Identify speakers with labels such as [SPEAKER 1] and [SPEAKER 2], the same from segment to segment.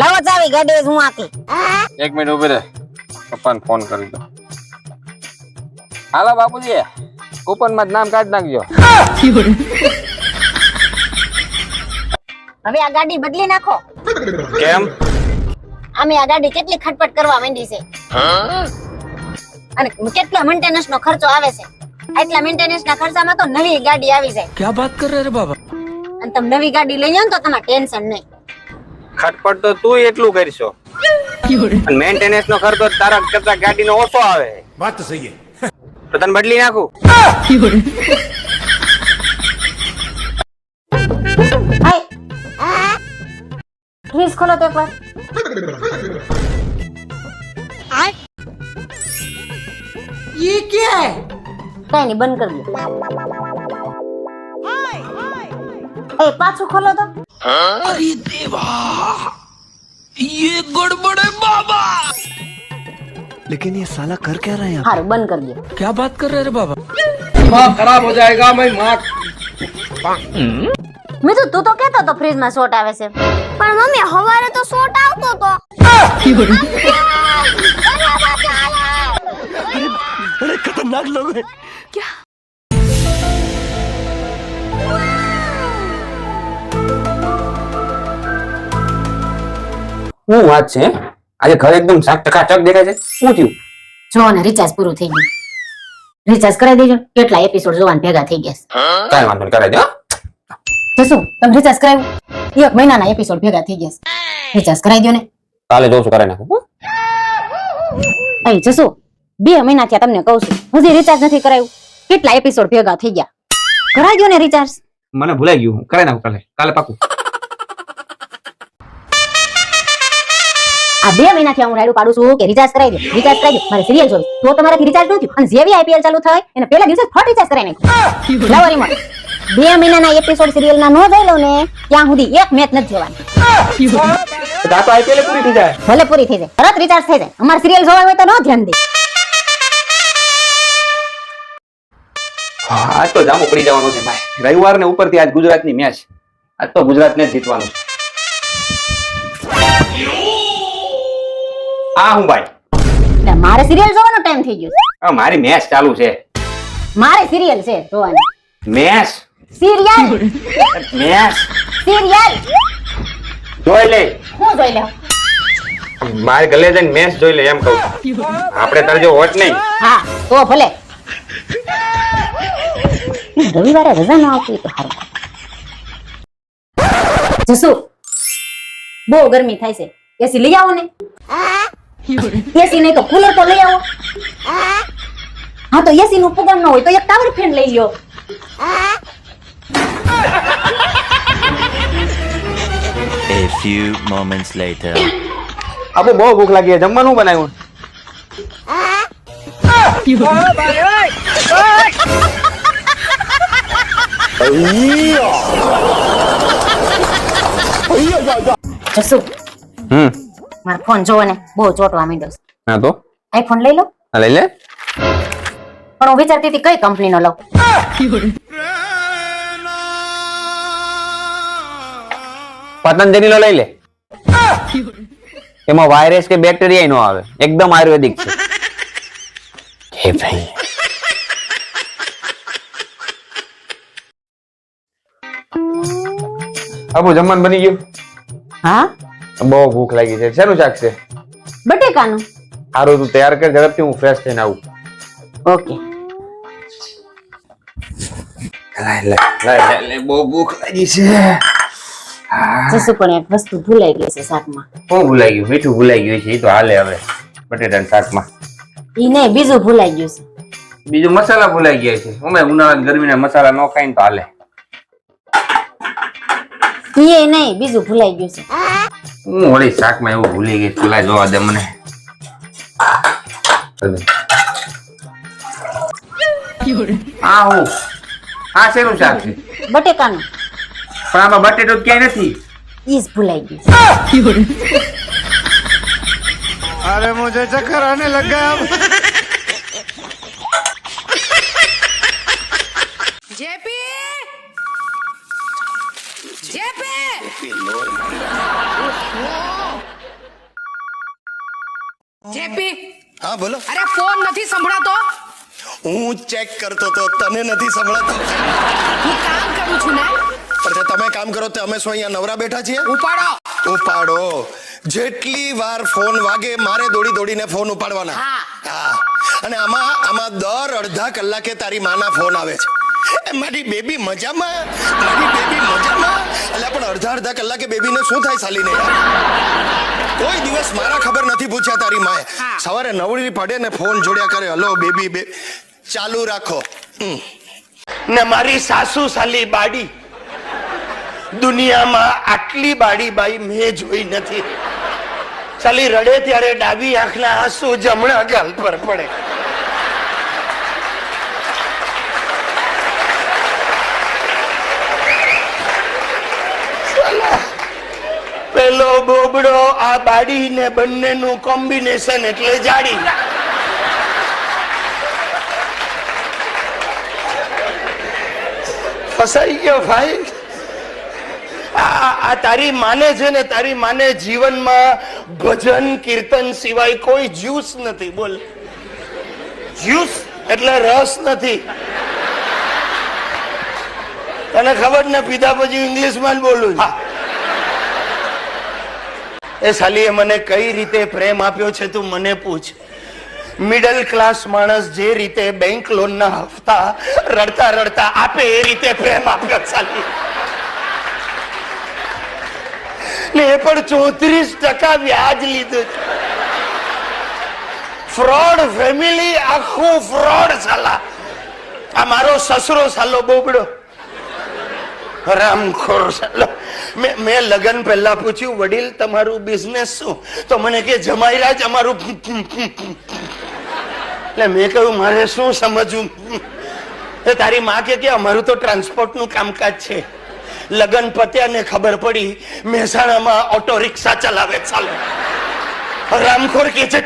[SPEAKER 1] લાવો ચાવી ગાડી હું આપી.
[SPEAKER 2] એક મિનિટ ઊભી રહે. પપ્પાને ફોન કરી દો. હાલો બાપુજી કૂપનમાં નામ કાઢી નાખજો.
[SPEAKER 1] હવે આ ગાડી બદલી નાખો.
[SPEAKER 2] કેમ?
[SPEAKER 1] અમે આ ગાડી કેટલી ખટપટ કરવા માંડી છે. અને કેટલા મેન્ટેનન્સ નો ખર્ચો આવે છે. એટલા મેન્ટેનન્સ ના ખર્ચામાં તો નવી ગાડી આવી જાય.
[SPEAKER 3] ક્યાં વાત કરે રે બાબા?
[SPEAKER 1] અને તમે નવી ગાડી લઈ જાવ તો તમારે ટેન્શન નહીં.
[SPEAKER 2] ખટપટ તો તું એટલું કરશો અને મેન્ટેનન્સ નો ખર્ચો તારા કરતા ગાડી નો ઓછો આવે
[SPEAKER 4] बात तो सही है
[SPEAKER 2] તો તને બદલી નાખું
[SPEAKER 1] હાય ફ્રીજ ખોલો તો એકવાર
[SPEAKER 5] ये क्या है
[SPEAKER 1] કઈ નહીં બંધ કરી દો એ પાછું ખોલો તો
[SPEAKER 3] अरे देवा ये गड़बड़ है बाबा
[SPEAKER 6] लेकिन ये साला कर क्या रहे हैं
[SPEAKER 1] સારું બંધ કરી દો
[SPEAKER 3] क्या बात कर रहे रे बाबा
[SPEAKER 5] दिमाग खराब हो जाएगा मैं माँ
[SPEAKER 1] મીતુ તું તો કેતો તો ફ્રીજ માં શોર્ટ આવે છે
[SPEAKER 7] પણ મમ્મી હવારે તો શોટ આવતો તો
[SPEAKER 6] बड़े खतरनाक लोग हैं
[SPEAKER 2] શું વાત છે? આજે ઘર એકદમ શાક ટકાચક દેખાય છે. શું થયું?
[SPEAKER 1] જો ને રિચાર્જ પૂરું થઈ ગયું. રિચાર્જ કરાવી દેજો. કેટલા એપિસોડ જોવાના ભેગા થઈ ગયા
[SPEAKER 2] કાંઈ વાંધો નહીં કરાવી દે હો.
[SPEAKER 1] જસુ તમે રિચાર્જ કરાવ્યું? એક મહિનાના એપિસોડ ભેગા થઈ ગયા રિચાર્જ કરાવી દો ને.
[SPEAKER 2] કાલે જોઉં છું કરાવી નાખું
[SPEAKER 1] અહીં જસુ બે મહિના થયા તમને કહું છું. હજી રિચાર્જ નથી કરાયું કેટલા એપિસોડ ભેગા થઈ ગયા? કરાવી દો ને રિચાર્જ
[SPEAKER 2] મને ભૂલાઈ ગયું. કરાવી નાખું કાલે. કાલે પાકું.
[SPEAKER 1] આ બે મહિનાથી હું રાયડું પાડું છું કે રિચાર્જ કરાવી દો રિચાર્જ કરાવી દો મારે સિરિયલ જોવી. તો તમારાથી રિચાર્જ નથી અને જેવી આઈપીએલ ચાલુ થાય એને પહેલા દિવસે ફટ રિચાર્જ કરાવી નાખ્યું લાવો રિમોટ બે મહિનાના એપિસોડ સિરિયલ ના ન જોઈ લઉં ને ત્યાં સુધી એક મેચ નથી જોવાની.
[SPEAKER 2] તો આઈપીએલ પૂરી થઈ જાય.
[SPEAKER 1] ભલે પૂરી થઈ જાય તરત રિચાર્જ થઈ જાય. અમારે સિરિયલ જોવા હોય તો ન ધ્યાન દે.
[SPEAKER 2] આજ તો જામો પડી જવાનો છે ભાઈ. રવિવાર ને ઉપરથી આજ ગુજરાતની મેચ આજ તો ગુજરાતને જ જીતવાનું છે. આ હું ભાઈ?
[SPEAKER 1] મારે સિરિયલ જોવાનો ટાઈમ થઈ ગયો છે.
[SPEAKER 2] મારી મેચ ચાલુ છે.
[SPEAKER 1] મારે સિરિયલ છે જોવાની.
[SPEAKER 2] મેચ?
[SPEAKER 1] Serial
[SPEAKER 2] match?
[SPEAKER 1] સિરિયલ
[SPEAKER 2] જોઈ લે.
[SPEAKER 1] હું જોઈ લે
[SPEAKER 2] મારે ગલે જઈને મેચ જોઈ લે એમ કહું. આપણે તારે જો હોટ નહીં.
[SPEAKER 1] હા તો ભલે. રવિવારે રજા ના આવતી તો સારું. જસુ બહુ ગરમી થાય છે. એસી લઈ આવો ને. એસી નહીં તો કુલર તો લઈ આવો. હા તો એસી નું પગડ ન હોય તો એક ટાવર ફેન લઈ લ્યો.
[SPEAKER 8] A few moments later.
[SPEAKER 2] આપો બહુ ભૂખ લાગી છે. જમવાનું બનાવ્યું?
[SPEAKER 1] જસુ.
[SPEAKER 2] હમ.
[SPEAKER 1] મારો ફોન જોવો ને બહુ ચોટવા માંડ્યો છે.
[SPEAKER 2] હા તો?
[SPEAKER 1] આઈફોન લઈ લો.
[SPEAKER 2] હા લઈ લે.
[SPEAKER 1] પણ હું વિચારતી હતી કઈ કંપનીનો લઉં.
[SPEAKER 2] પતંજલિ નો લઈ લે. એમાં વાયરસ કે બેક્ટેરિયા નો આવે. એકદમ આયુર્વેદિક છે. હે ભાઈ. અબુ જમવાનું બની ગયું?
[SPEAKER 1] હા?
[SPEAKER 2] બહુ ભૂખ લાગી છે. શેનું શાક છે?
[SPEAKER 1] બટેકાનું.
[SPEAKER 2] સારું તું તૈયાર કર ઝડપથી હું ફ્રેશ થઈને આવું.
[SPEAKER 1] ઓકે.
[SPEAKER 2] બહુ ભૂખ લાગી છે.
[SPEAKER 1] જસુ પણ એક વસ્તુ ભૂલાઈ ગઈ છે શાકમાં.
[SPEAKER 2] બહુ ભૂલાઈ ગયું? મીઠું ભૂલાઈ ગયું છે એ તો હાલે હવે બટેટાના શાકમાં.
[SPEAKER 1] ઈ નહીં બીજું ભૂલાઈ ગયું છે.
[SPEAKER 2] બીજું મસાલા ભૂલાઈ ગયા છે. અમે ઉનાળા ગરમીના મસાલા ન ખાઈને તો હાલે.
[SPEAKER 1] ઈ નહીં બીજું ભૂલાઈ ગયું છે.
[SPEAKER 2] હું ઓલી શાકમાં એવું ભૂલી ગઈ ચૂલા જોવા દે મને. આ હું? આ શેનું શાક પણ આમાં બટેટો ક્યાંય નથી.
[SPEAKER 1] ઈ ભૂલાઈ
[SPEAKER 4] અરે મુજે ચક્કર આને
[SPEAKER 5] લગા જેપી!
[SPEAKER 9] હા બોલો.
[SPEAKER 5] અરે ફોન નથી સંભળાતો.
[SPEAKER 9] હું ચેક કરતો તો તને નથી સંભળાતો.
[SPEAKER 5] હું કામ કરું છું ને.
[SPEAKER 9] પણ તમે કામ કરો તો અમે શું અહીંયા નવરા બેઠા છીએ?
[SPEAKER 5] ઉપાડો.
[SPEAKER 9] ઉપાડો. જેટલી વાર ફોન વાગે મારે દોડી દોડીને ફોન ઉપાડવાના.
[SPEAKER 5] હા.
[SPEAKER 9] હા. અને આમાં આમાં દર અડધા કલાકે તારી માના ફોન આવે છે. મારી બેબી મજામાં? મારી બેબી મજામાં? એટલે પણ અડધા અડધા કલાકે બેબીને શું થાય સાલીને? યાર કોઈ દિવસ મારા ખબર નથી પૂછ્યા તારી માએ. સવારે નવડી પડે ને ફોન જોડ્યા કરે. હલો બેબી બે ચાલુ રાખો. હમ.
[SPEAKER 10] ને મારી સાસુ સાલી બાડી. દુનિયામાં આટલી બાડી બાઈ મેં જોઈ નથી. સાલી રડે ત્યારે ડાબી આંખના આંસુ જમણા ગાલ પર પડે. પેલો બોબડો આ બાડી ને બંનેનું કોમ્બિનેશન એટલે જાડી. ફસાઈ ગયો ભાઈ. આ તારી માને છે ને, તારી માને જીવનમાં ભજન, કીર્તન સિવાય કોઈ જ્યુસ નથી, બોલ. જ્યુસ એટલે રસ નથી. તને ખબર ને, પીધા પછી ઇંગ્લિશમાં જ બોલું છું. એ સાલીએ મને કઈ રીતે પ્રેમ આપ્યો છે તું મને પૂછ. મિડલ ક્લાસ માણસ જે રીતે બેંક લોનના હપ્તા રડતા રડતા આપે એ રીતે પ્રેમ આપ્યો સાલી. ને એ પણ ચોત્રીસ ટકા વ્યાજ લીધું ફ્રોડ ફેમિલી આખું ફ્રોડ સાલા. આ મારો સસરો સાલો બોબડો. હરામખોર મેં મેં લગ્ન પહેલા પૂછ્યું, વડીલ, તમારું બિઝનેસ શું? તો મને કે, જમાઈરાજ, અમારું એટલે મેં કહ્યું, મારે શું સમજવું? તારી માં કે અમારું તો ટ્રાન્સપોર્ટનું કામકાજ છે. લગ્ન પત્યા ને ખબર પડી, મહેસાણામાં ઓટો રિક્ષા ચલાવે ચાલો. રામખોર કે છે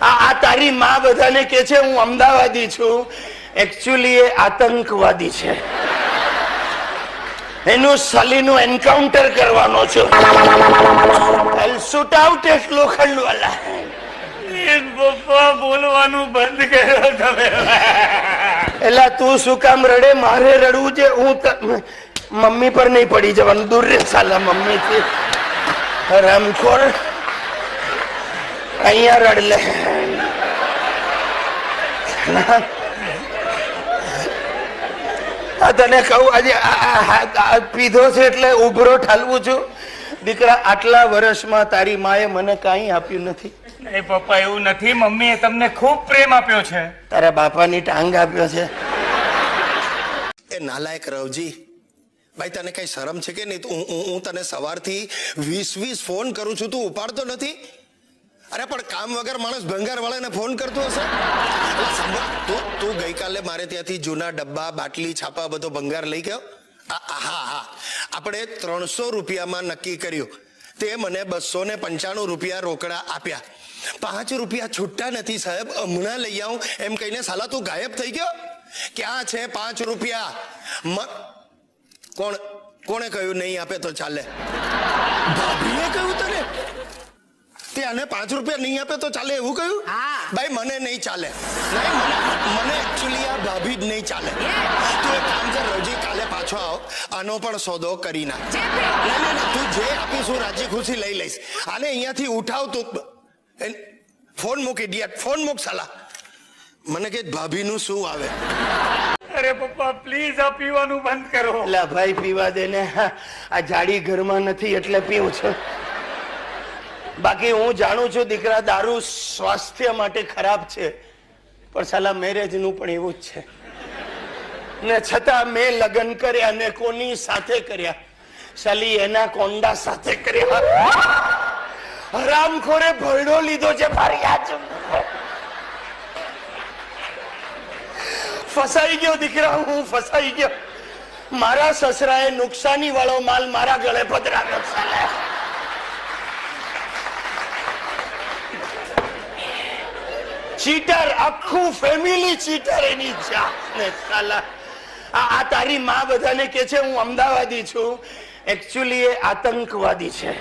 [SPEAKER 10] આ તારી માં બધાને કે છે, હું અમદાવાદી છું. એકચ્યુઅલી એ આતંકવાદી છે. એનું સલીનું એન્કાઉન્ટર કરવાનો છું. શૂટ આઉટ એક લોખંડ વાલા. પપ્પા બોલવાનું બંધ કર્યો તમે. એલા તું શું કામ રડે? મારે રડવું છે. હું મમ્મી પર નહીં પડી જવાનું. દૂર રે સાલા મમ્મી થી રામખોર અહીંયા રડ લે. આ તને કહું આજે પીધો છે એટલે ઉભરો ઠાલવું છું. દીકરા આટલા વર્ષમાં તારી માએ મને કાંઈ આપ્યું નથી.
[SPEAKER 11] એ પપ્પા એવું નથી. મમ્મીએ તમને ખૂબ પ્રેમ આપ્યો છે.
[SPEAKER 10] તારા બાપાની ટાંગ આપ્યો છે.
[SPEAKER 9] એ નાલાયક રવજી ભાઈ તને કઈ શરમ છે કે નહીં? તું હું- હું હું તને સવારથી વીસ વીસ ફોન કરું છું તું ઉપાડતો નથી? અરે, પણ કામ વગર માણસ ભંગાર વાળાને ફોન કરતો હશે? તું તું ગઈકાલે મારે ત્યાંથી જૂના ડબ્બા, બાટલી, છાપા, બધો ભંગાર લઈ ગયો? હા હા. આપણે ત્રણસો રૂપિયામાં નક્કી કર્યું. તે મને બસો ને પંચાણું રૂપિયા રોકડા આપ્યા. પાંચ રૂપિયા છૂટતા નથી, સાહેબ. હમણાં લઈ આવું. એમ કહીને, સાલા, તું ગાયબ થઈ ગયો? ક્યાં છે પાંચ રૂપિયા? કોણ, કોણે કહ્યું, નહીં આપે તો ચાલે. ભાભીએ કહ્યું તને આને પાંચ રૂપિયા નહીં આપે તો ચાલે એવું કહ્યું?
[SPEAKER 5] હા.
[SPEAKER 9] ભાઈ મને નહીં ચાલે. નહીં મને મને એકચ્યુઅલી આ ભાભી જ નહીં ચાલે. તું એક કામ કર રોજી કાલે પાછો આવ. આનો પણ સોદો કરી નાખ. તું જે આપીશું રાજી ખુશી લઈ લઈશ. આને અહીંયાથી ઉઠાવ તું. ફોન મૂક ઇડિયટ ફોન મૂક સાલા. મને કે ભાભીનું શું આવે?
[SPEAKER 11] અરે પપ્પા પ્લીઝ આ પીવાનું બંધ કરો.
[SPEAKER 10] લા ભાઈ પીવા દે ને. આ જાડી ઘરમાં નથી એટલે પીવું છું. બાકી હું જાણું છું દીકરા, દારૂ સ્વાસ્થ્ય માટે ખરાબ છે, પણ સાલા મેરેજનું પણ એવું જ છે. ને છતાં મેં લગ્ન કર્યા ને કોની સાથે કર્યા? સાલી, એના કોંડા સાથે કર્યા. હરામખોરે ભરડો લીધો છે મારી આ ફસાઈ ગયો દીકરા, હું ફસાઈ ગયો. મારા સસરાએ નુકસાની વાળો માલ મારા ગળે પધરાવ્યો સાલા ચીટર, આખું ફેમિલી ચીટર એની જાતને સાલા આ તારી માં બધાને કે છે, હું અમદાવાદી છું. એકચ્યુઅલી એ આતંકવાદી છે.